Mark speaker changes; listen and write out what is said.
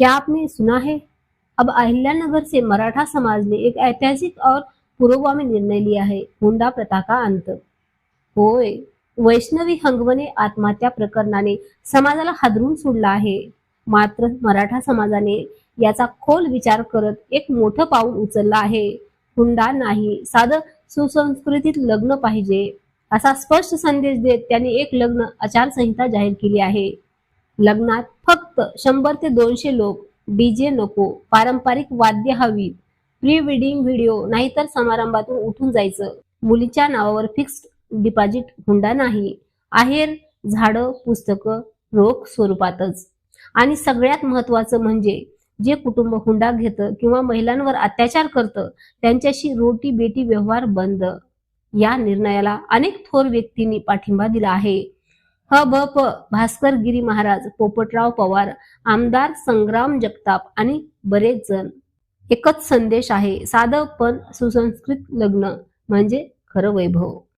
Speaker 1: क्या आपने सुना है? अब अहिल्यानगर से मराठा समाज ने एक ऐतिहासिक और पुरोगामी निर्णय लिया है हुंडा प्रथा का अंत। होय वैष्णवी हंगवने आत्महत्या प्रकरणाने समाजाला हादरून सोडला आहे. मात्र मराठा समाजाने याचा खोल विचार करत एक मोठं पाऊल उचललं आहे. हुंडा नाही साधं सुसंस्कृतीत लग्न पाहिजे असा स्पष्ट संदेश देत त्यांनी एक लग्न आचारसंहिता जाहीर केली आहे. लग्नात फक्त शंभर ते दोनशे लोक डीजे नको पारंपरिक वाद्य हवी. प्री वेडिंग व्हिडिओ नाहीतर समारंभातून उठून जायचं. मुलीच्या नावावर फिक्स्ड डिपॉझिट हुंडा नाही. आहेर झाडं पुस्तकं रोख स्वरूपातच. आणि सगळ्यात महत्वाचं म्हणजे जे कुटुंब हुंडा घेतं किंवा महिलांवर अत्याचार करतं त्यांच्याशी रोटी बेटी व्यवहार बंद. या निर्णयाला अनेक थोर व्यक्तींनी पाठिंबा दिला आहे. ह ब प भास्कर गिरी महाराज पोपटराव पवार आमदार संग्राम जगताप आणि बरेच जण. एकच संदेश आहे साधं पण सुसंस्कृत लग्न म्हणजे खरं वैभव.